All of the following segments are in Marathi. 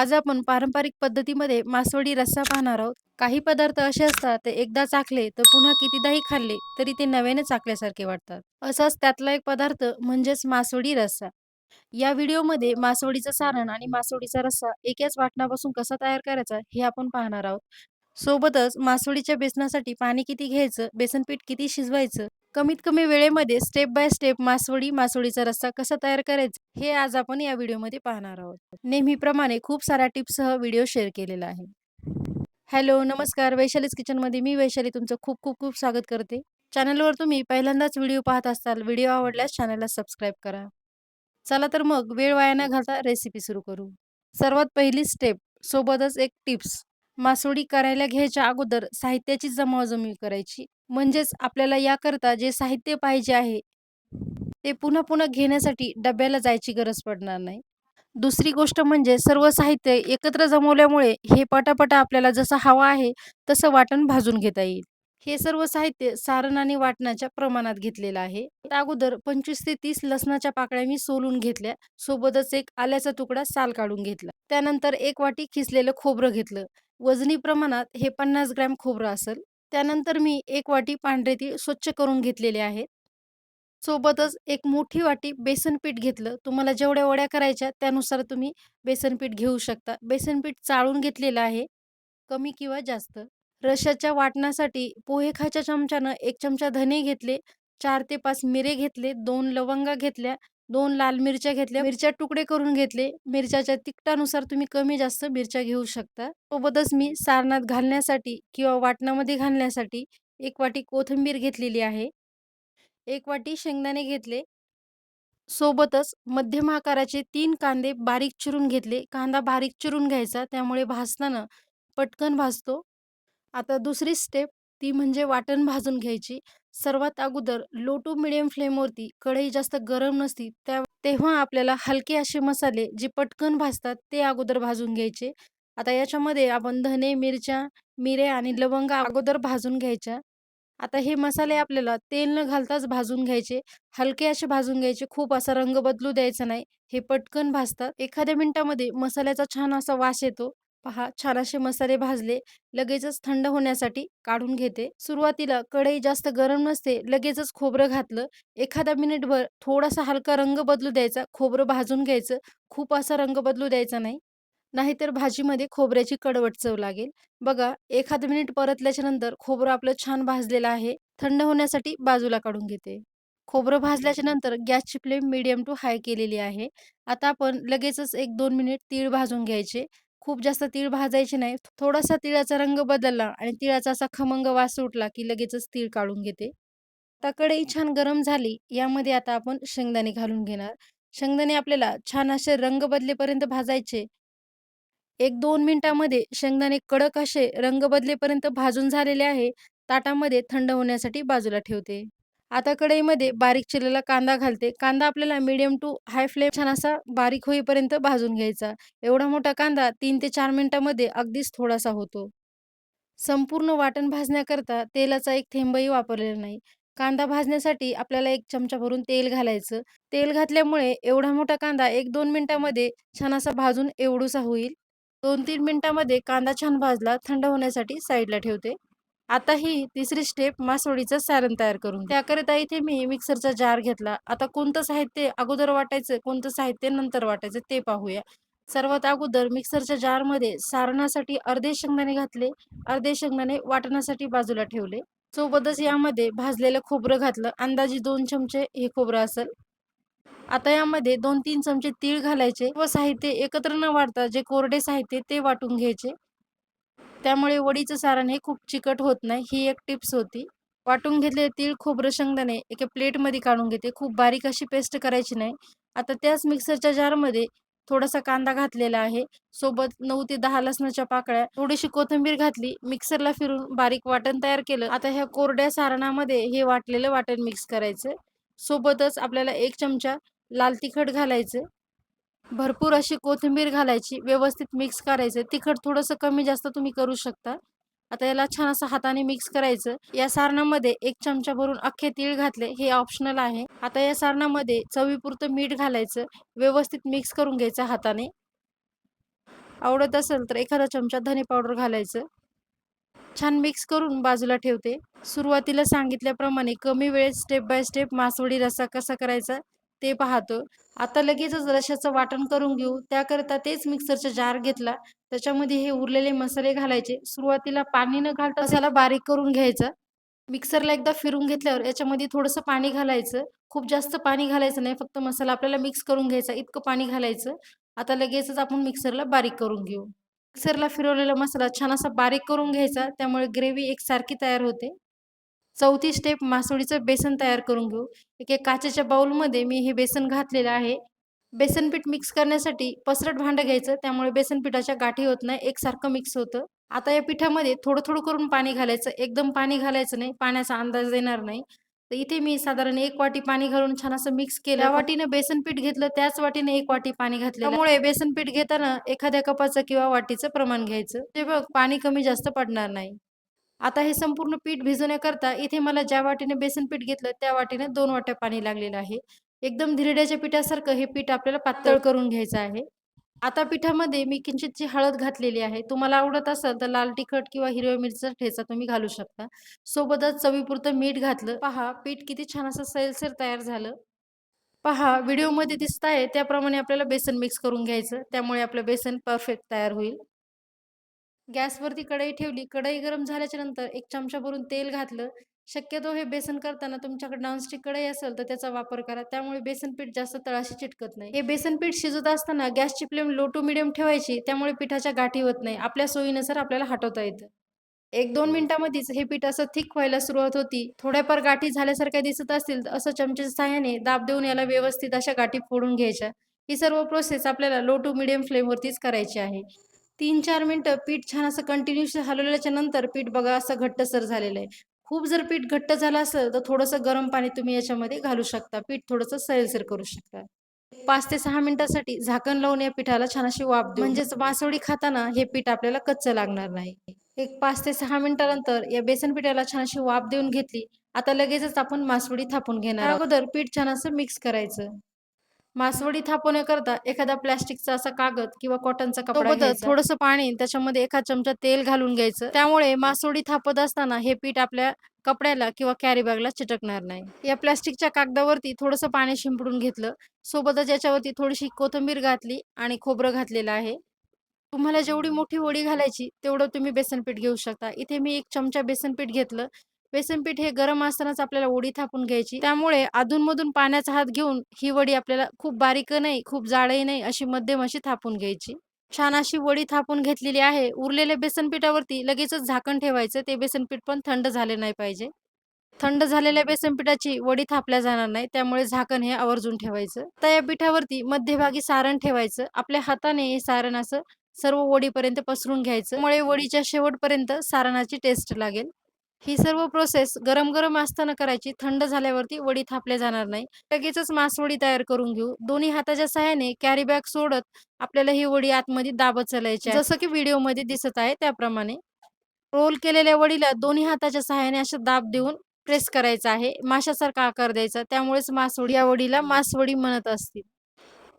आज आपण पारंपरिक पद्धतीमध्ये मासवडी रस्सा पाहणार आहोत. काही पदार्थ असे असतात ते एकदा चाखले तर पुन्हा कितीदाही खाल्ले तरी ते नव्याने चाखल्यासारखे वाटतात. असाच त्यातला एक पदार्थ म्हणजेच मासवडी रस्सा. या व्हिडिओमध्ये मासवडीचं सारण आणि मासवडीचा रस्सा एकाच वाटणापासून कसा तयार करायचा हे आपण पाहणार आहोत. सोबतच मासवडीच्या बेसनासाठी पाणी किती घ्यायचं, बेसनपीठ किती शिजवायचं, कमीत कमी वेळेमध्ये स्टेप बाय स्टेप मासवडी, मासवडीचा रस्सा कसा तयार करायचा हे आज आपण या व्हिडिओमध्ये पाहणार आहोत. नेहमीप्रमाणे खूप साऱ्या टिप्ससह व्हिडिओ शेअर केलेला आहे. हॅलो, नमस्कार. वैशालीच किचनमध्ये मी वैशाली तुमचं खूप खूप खूप स्वागत करते. चॅनलवर तुम्ही पहिल्यांदाच व्हिडिओ पाहत असाल, व्हिडिओ आवडल्यास चॅनलला सबस्क्राईब करा. चला तर मग वेळ वाया न घालता रेसिपी सुरू करू. सर्वात पहिली स्टेप सोबतच एक टिप्स. मासोळी करायला घ्यायच्या अगोदर साहित्याची जमवाजमवी करायची. म्हणजेच आपल्याला याकरता जे साहित्य पाहिजे आहे ते पुन्हा पुन्हा घेण्यासाठी डब्याला जायची गरज पडणार नाही. दुसरी गोष्ट म्हणजे सर्व साहित्य एकत्र जमवल्यामुळे हे पटापटा आपल्याला जसं हवं आहे तसं वाटण भाजून घेता येईल. हे सर्व साहित्य सारण आणि वाटणाच्या प्रमाणात घेतलेलं आहे. अगोदर 25 ते तीस लसणाच्या पाकळ्या मी सोलून घेतल्या. सोबतच एक आल्याचा तुकडा साल काढून घेतला. त्यानंतर एक वाटी खिसलेलं खोबरं घेतलं. वजनी प्रमाणात हे 50 ग्रॅम खोबरं असेल. त्यानंतर मी एक वाटी पांढरे तीळ स्वच्छ करून घेतलेले आहेत. सोबतच एक मोठी वाटी बेसन पीठ घेतलं. तुम्हाला जेवढ्या वड्या करायच्या त्यानुसार तुम्ही बेसन पीठ घेऊ शकता. बेसन पीठ चाळून घेतलेलं आहे, कमी किंवा जास्त. रशाच्या वाटणासाठी पोहे खायच्या चमच्यानं एक चमचा धने घेतले, चार ते पाच मिरे घेतले, दोन लवंगा घेतल्या, 2 लाल मिरच्या घेतल्या, मिरच्या तुकडे करून घेतले. मिरच्याच्या तिखटानुसार तुम्ही कमी जास्त मिरच्या घेऊ शकता. सोबतच मी सारणात घालण्यासाठी किंवा वाटणामध्ये घालण्यासाठी एक वाटी कोथिंबीर घेतलेली आहे. एक वाटी शेंगदाणे घेतले. सोबतच मध्यम आकाराचे तीन कांदे बारीक चिरून घेतले. कांदा बारीक चिरून घ्यायचा त्यामुळे भाजताना पटकन भाजतो. आता दुसरी स्टेप ती म्हणजे वाटण भाजून घ्यायची. सर्वात अगोदर लो टू मिडियम फ्लेमवरती कढई जास्त गरम नसती त्या तेव्हा आपल्याला हलके असे मसाले जे पटकन भाजतात ते अगोदर भाजून घ्यायचे. आता याच्यामध्ये आपण धने, मिरच्या, मिरे आणि लवंग अगोदर भाजून घ्यायच्या. आता हे मसाले आपल्याला तेल न घालताच भाजून घ्यायचे. हलके असे भाजून घ्यायचे. खूप असा रंग बदलू द्यायचा नाही. हे पटकन भाजतात. एखाद्या मिनिटामध्ये मसाल्याचा छान असा वास येतो. पहा छान असे मसाले भाजले. लगेचच थंड होण्यासाठी काढून घेते. सुरुवातीला कढई जास्त गरम नसते. लगेचच खोबरं घातलं. एखादा मिनिटभर थोडासा हलका रंग बदलू द्यायचा. खोबरं भाजून घ्यायचं. खूप असा रंग बदलू द्यायचा नाही. नाहीतर भाजीमध्ये खोबऱ्याची कडवट चव लागेल. बघा एखादं मिनिट परतल्याच्या नंतर खोबरं आपलं छान भाजलेलं आहे. थंड होण्यासाठी बाजूला काढून घेते. खोबरं भाजल्याच्या नंतर गॅसची फ्लेम मीडियम टू हाय केलेली आहे. आता आपण लगेचच 1-2 मिनिट तीळ भाजून घ्यायचे. खूप जास्त तीळ भाजायचे नाही. थोडासा तिळाचा रंग बदलला आणि तिळाचा असा खमंग वास सुटला की लगेचच तीळ काढून घेते. आता कढई छान गरम झाली. यामध्ये आता आपण शेंगदाणे घालून घेणार. शेंगदाणे आपल्याला छान असे रंग बदलेपर्यंत भाजायचे. 1-2 मिनिटामध्ये शेंगदाणे कडक असे रंग बदलेपर्यंत भाजून झालेले आहे. ताटामध्ये थंड होण्यासाठी बाजूला ठेवते. आता कढईमध्ये बारीक चिरलेला कांदा घालते. कांदा आपल्याला मीडियम टू हाय फ्लेम छान असा बारीक होईपर्यंत भाजून घ्यायचा. एवढा मोठा कांदा तीन ते चार मिनिटामध्ये अगदीच थोडासा होतो. संपूर्ण वाटण भाजण्याकरता तेलाचा एक थेंबही वापरलेला नाही. कांदा भाजण्यासाठी आपल्याला एक चमचा भरून तेल घालायचं. तेल घातल्यामुळे एवढा मोठा कांदा 1-2 मिनिटामध्ये छान असा भाजून एवढूसा होईल. 2-3 मिनिटामध्ये कांदा छान भाजला. थंड होण्यासाठी साईडला ठेवते. आता ही तिसरी स्टेप मासवडीचं सारण तयार करून त्याकरिता इथे मी मिक्सरचा जार घेतला. आता कोणतं साहित्य अगोदर वाटायचं, कोणतं साहित्य नंतर वाटायचं ते पाहूया. सर्वात अगोदर मिक्सरच्या जारमध्ये सारणासाठी अर्धे शेंगदाणे घातले. अर्धे शेंगदाणे वाटण्यासाठी बाजूला ठेवले. सोबतच यामध्ये भाजलेलं खोबरं घातलं. अंदाजे दोन चमचे हे खोबरं असेल. आता यामध्ये 2-3 चमचे तीळ घालायचे व साहित्य एकत्र न वाटता जे कोरडे साहित्य ते वाटून घ्यायचे. त्यामुळे वडीचं सारण हे खूप चिकट होत नाही. ही एक टिप्स होती. वाटून घेतले तीळ, खोबरं, शेंगदाणे एका प्लेटमध्ये काढून घेते. खूप बारीक अशी पेस्ट करायची नाही. आता त्याच मिक्सरच्या जारमध्ये थोडासा कांदा घातलेला आहे. सोबत नऊ ते दहा लसणाच्या पाकळ्या, थोडीशी कोथिंबीर घातली. मिक्सरला फिरून बारीक वाटण तयार केलं. आता ह्या कोरड्या सारणामध्ये हे वाटलेलं वाटण मिक्स करायचं. सोबतच आपल्याला एक चमचा लाल तिखट घालायचं. भरपूर अशी कोथिंबीर घालायची. व्यवस्थित मिक्स करायचं. तिखट थोडंसं कमी जास्त तुम्ही करू शकता. आता याला छान असं हाताने मिक्स करायचं. या सारणामध्ये एक चमचा भरून अख्खे तीळ घातले. हे ऑप्शनल आहे. आता या सारणामध्ये चवीपुरतं मीठ घालायचं. व्यवस्थित मिक्स करून घ्यायचं हाताने. आवडत असेल तर एखादा चमचा धने पावडर घालायचं छान मिक्स करून बाजूला ठेवते सुरुवातीला सांगितल्याप्रमाणे कमी वेळेत स्टेप बाय स्टेप मासवडी रस्सा कसा करायचा ते पाहतो. आता लगेचच रशाचं वाटण करून घेऊ. त्याकरिता तेच मिक्सरचा जार घेतला. त्याच्यामध्ये हे उरलेले मसाले घालायचे. सुरुवातीला पाणी न घालता मसाला बारीक करून घ्यायचा. मिक्सरला एकदा फिरून घेतल्यावर याच्यामध्ये थोडंसं पाणी घालायचं. खूप जास्त पाणी घालायचं नाही. फक्त मसाला आपल्याला मिक्स करून घ्यायचा. इतकं पाणी घालायचं. आता लगेचच आपण मिक्सरला बारीक करून घेऊ. मिक्सरला फिरवलेला मसाला छान असा बारीक करून घ्यायचा. त्यामुळे ग्रेव्ही एकसारखी तयार होते. चौथी स्टेप मासोळीचं बेसन तयार करून घेऊ. एक एक काचेच्या बाउलमध्ये मी हे बेसन घातलेलं आहे. बेसन पीठ मिक्स करण्यासाठी पसरट भांडं घ्यायचं. त्यामुळे बेसन पिठाच्या गाठी होत नाही. एकसारखं मिक्स होतं. आता या पिठामध्ये थोडं थोडं करून पाणी घालायचं. एकदम पाणी घालायचं नाही. पाण्याचा अंदाज देणार नाही. तर इथे मी साधारण एक वाटी पाणी घालून छान असं मिक्स केलं. त्या वाटीने बेसन पीठ घेतलं. त्याच वाटीने एक वाटी पाणी घातलं त्यामुळे बेसन पीठ घेताना एखाद्या कपाचं किंवा वाटीचं प्रमाण घ्यायचं. ते बघ पाणी कमी जास्त पडणार नाही. आता हे संपूर्ण पीठ भिजवण्याकरता इथे मला ज्या वाटीने बेसन पीठ घेतलं त्या वाटीने दोन वाट्या पाणी लागलेलं आहे. एकदम धिरड्याच्या पिठासारखं हे पीठ आपल्याला पातळ करून घ्यायचं आहे. आता पिठामध्ये मी किंचितची हळद घातलेली आहे तुम्हाला आवडत असेल तर लाल तिखट किंवा हिरव्या मिरचीचा ठेचा तुम्ही घालू शकता. सोबतच चवीपुरतं मीठ घातलं. पहा पीठ किती छान असं सैलसर तयार झालं. पहा व्हिडिओमध्ये दिसत आहे त्याप्रमाणे आपल्याला बेसन मिक्स करून घ्यायचं. त्यामुळे आपलं बेसन परफेक्ट तयार होईल. गॅसवरती कढई ठेवली कढई गरम झाल्याच्यानंतर एक चमचा भरून तेल घातलं. शक्यतो हे बेसन करताना तुमच्याकडे नॉनस्टिक कढई असेल तर त्याचा वापर करा. त्यामुळे बेसन पीठ जास्त तळाशी चिटकत नाही. हे बेसन पीठ शिजत असताना गॅसची फ्लेम लो टू मिडियम ठेवायची त्यामुळे पिठाच्या गाठी होत नाही. आपल्या सोयीनुसार आपल्याला हटवता येतं. एक दोन मिनिटांमध्येच हे पीठ असं थिक व्हायला सुरुवात होती. थोड्याफार गाठी झाल्यासारख्या दिसत असतील तर असं चमच्याच्या साह्याने दाब देऊन याला व्यवस्थित अशा गाठी फोडून घ्यायच्या. ही सर्व प्रोसेस आपल्याला लो टू मिडियम फ्लेमवरतीच करायची आहे. तीन चार मिनटं पीठ छान असं कंटिन्युअस हलवल्याच्या नंतर पीठ बघा असं घट्टसर झालेलं आहे. खूप जर पीठ घट्ट झालं असेल तर थोडंसं गरम पाणी तुम्ही याच्यामध्ये घालू शकता. पीठ थोडंसं सैलसर करू शकता. पाच ते सहा मिनिटासाठी झाकण लावून या पिठाला छान अशी वाफ म्हणजेच मासोळी खाताना हे पीठ आपल्याला कच्चं लागणार नाही. एक पाच ते सहा मिनिटानंतर या बेसन पिठाला छान अशी वाफ देऊन घेतली. आता लगेचच आपण मासवडी थापून घेणार अगोदर पीठ छान असं मिक्स करायचं. मासवडी थापवण्याकरता एखादा प्लॅस्टिकचा असा कागद किंवा कॉटनचा कपडा थोडंसं पाणी त्याच्यामध्ये एखाद चमचा तेल घालून घ्यायचं. त्यामुळे मासवडी थापत असताना हे पीठ आपल्या कपड्याला किंवा कॅरी बॅगला चिटकणार नाही. या प्लॅस्टिकच्या कागदावरती थोडंसं पाणी शिंपडून घेतलं. सोबतच याच्यावरती थोडीशी कोथिंबीर घातली आणि खोबरं घातलेलं आहे. तुम्हाला जेवढी मोठी वडी घालायची तेवढं तुम्ही बेसन पीठ घेऊ शकता. इथे मी एक चमचा बेसन पीठ घेतलं. बेसन पीठ हे गरम असतानाच आपल्याला वडी थापून घ्यायची. त्यामुळे अधूनमधून पाण्याचा हात घेऊन ही वडी आपल्याला खूप बारीक नाही खूप जाडही नाही अशी मध्यम अशी थापून घ्यायची. छान अशी वडी थापून घेतलेली आहे. उरलेल्या बेसन पिठावरती लगेचच झाकण ठेवायचं. ते बेसन पीठ पण थंड झाले नाही पाहिजे. थंड झालेल्या बेसन पिठाची वडी थापल्या जाणार नाही. त्यामुळे झाकण हे आवर्जून ठेवायचं. तर या पिठावरती मध्यभागी सारण ठेवायचं. आपल्या हाताने हे सारण असं सर्व वडीपर्यंत पसरून घ्यायचं. त्यामुळे वडीच्या शेवटपर्यंत सारणाची टेस्ट लागेल. ही सर्व प्रोसेस गरम गरम असताना करायची. थंड झाल्यावरती वडी थापल्या जाणार नाही. लगेचच मासवडी तयार करून घेऊ. दोन्ही हाताच्या सहाय्याने कॅरी बॅग सोडत आपल्याला ही वडी आतमध्ये दाबत चालायची जसं की व्हिडिओमध्ये दिसत आहे त्याप्रमाणे. रोल केलेल्या वडीला दोन्ही हाताच्या सहाय्याने अशा दाब देऊन प्रेस करायचा आहे. माशासारखा आकार द्यायचा. त्यामुळेच मासवडी या वडीला मासवडी म्हणत असतील.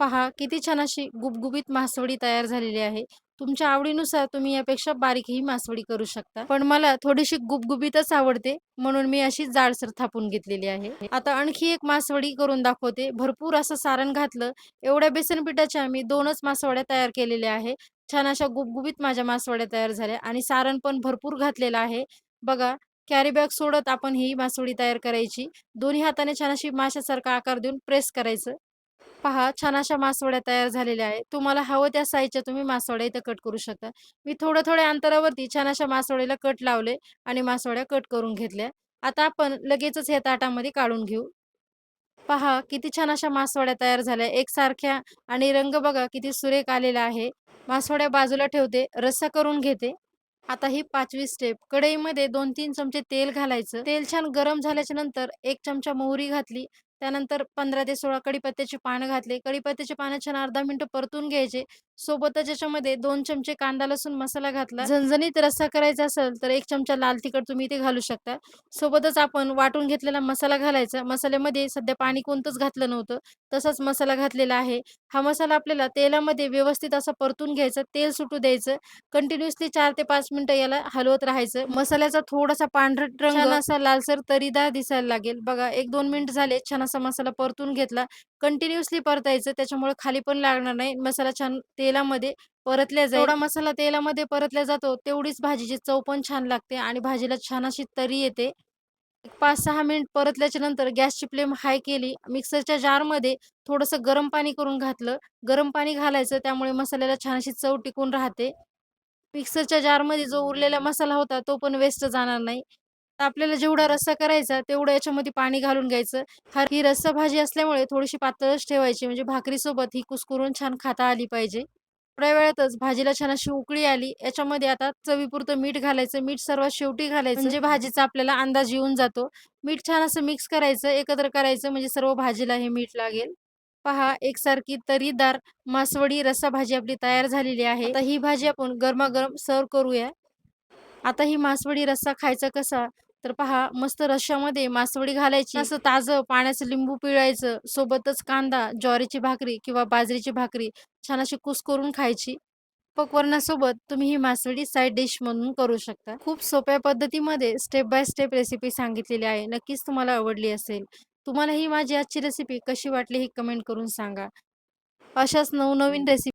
पहा किती छान अशी गुबगुबीत मासवडी तयार झालेली आहे. तुमच्या आवडीनुसार तुम्ही यापेक्षा बारीक ही मासवडी करू शकता. पण मला थोडीशी गुबगुबीतच आवडते म्हणून मी अशी जाडसर थापून घेतलेली आहे. आता आणखी एक मासवडी करून दाखवते. भरपूर असं सारण घातलं एवढ्या बेसन पिठाच्या मी दोनच मासवड्या तयार केलेल्या आहे. छान अशा गुबगुबीत माझ्या मासवड्या तयार झाल्या आणि सारण पण भरपूर घातलेलं आहे. बघा कॅरी बॅग सोडत आपण ही मासवडी तयार करायची. दोन्ही हाताने छान अशी माशासारखा आकार देऊन प्रेस करायचं. पहा छान अशा मासवड्या तयार झालेल्या आहेत. तुम्हाला हवं त्या साईजच्या तुम्ही मासवड्या इथं कट करू शकता. मी थोड्या थोड्या अंतरावरती छान अशा मासवड्याला कट लावले आणि मासवड्या कट करून घेतल्या. आता आपण लगेचच ह्या ताटामध्ये काढून घेऊ. पहा किती छान अशा मासवड्या तयार झाल्या. एकसारख्या आणि रंग बघा किती सुरेख आलेला आहे. मासवड्या बाजूला ठेवते रस्सा करून घेते. आता ही पाचवी स्टेप कढईमध्ये दोन तीन चमचे तेल घालायचं. तेल छान गरम झाल्याच्यानंतर एक चमचा मोहरी घातली. त्यानंतर पंधरा ते सोळा कढीपत्त्याची पानं घातले. कढीपत्त्याची पानं छान अर्धा मिनिटं परतून घ्यायचे. सोबतच याच्यामध्ये 2 चमचे कांदा लसूण मसाला घातला. झणझणीत रस्सा करायचा असेल तर 1 चमचा लाल तिखट तुम्ही इथे घालू शकता. सोबतच आपण वाटून घेतलेला मसाला घालायचा. मसाल्यामध्ये सध्या पाणी कोणतंच घातलं नव्हतं. तसाच मसाला घातलेला आहे. हा मसाला आपल्याला तेलामध्ये व्यवस्थित असा परतून घ्यायचा. तेल सुटू द्यायचं. कंटिन्युअसली 4 ते 5 मिनिटं याला हलवत राहायचं. मसाल्याचा थोडासा पांढरट रंग असा लालसर तरीदार दिसायला लागेल. बघा 1-2 मिनिट झाले. छान असा मसाला परतून घेतला. कंटिन्युअसली परतायचं त्याच्यामुळे खाली पण लागणार नाही. मसाला छान तेलामध्ये परतल्या जाईल. एवढा मसाला तेलामध्ये परतला जातो तेवढीच भाजीची चव पण छान लागते आणि भाजीला छान अशी तरी येते. 5-6 मिनिट परतल्याच्या नंतर गॅसची फ्लेम हाय केली. मिक्सरच्या जारमध्ये थोडंसं गरम पाणी करून घातलं. गरम पाणी घालायचं त्यामुळे मसाल्याला छान अशी चव टिकून राहते. मिक्सरच्या जारमध्ये जो उरलेला मसाला होता तो पण वेस्ट जाणार नाही. तर आपल्याला जेवढा रस्सा करायचा तेवढं याच्यामध्ये पाणी घालून घ्यायचं. हा ही रस्सा भाजी असल्यामुळे थोडीशी पातळच ठेवायची म्हणजे भाकरीसोबत ही कुस्करून छान खाता आली पाहिजे. थोड्या वेळातच भाजीला छान अशी उकळी आली. याच्यामध्ये आता चवीपुरतं मीठ घालायचं. मीठ सर्वात शेवटी घालायचं म्हणजे भाजीचा आपल्याला अंदाज येऊन जातो. मीठ छान असं मिक्स करायचं, एकत्र करायचं म्हणजे सर्व भाजीला हे मीठ लागेल. पहा एकसारखी तर्रीदार मासवडी रस्सा भाजी आपली तयार झालेली आहे. आता ही भाजी आपण गरमागरम सर्व्ह करूया. आता ही मासवडी रस्सा खायचा कसा? तर पहा मस्त रश्श्यामध्ये मासवडी घालायची. असं ताजं पाण्याचं लिंबू पिळायचं. सोबतच कांदा, ज्वारीची भाकरी किंवा बाजरीची भाकरी छान अशी कुस्करून खायची. पकवानासोबत तुम्ही ही मासवडी साइड डिश म्हणून करू शकता. खूप सोप्या पद्धतीमध्ये स्टेप बाय स्टेप रेसिपी सांगितलेली आहे. नक्कीच तुम्हाला आवडली असेल. तुम्हाला ही माझी आजची रेसिपी कशी वाटली हे कमेंट करून सांगा. अशाच नवनवीन रेसिपी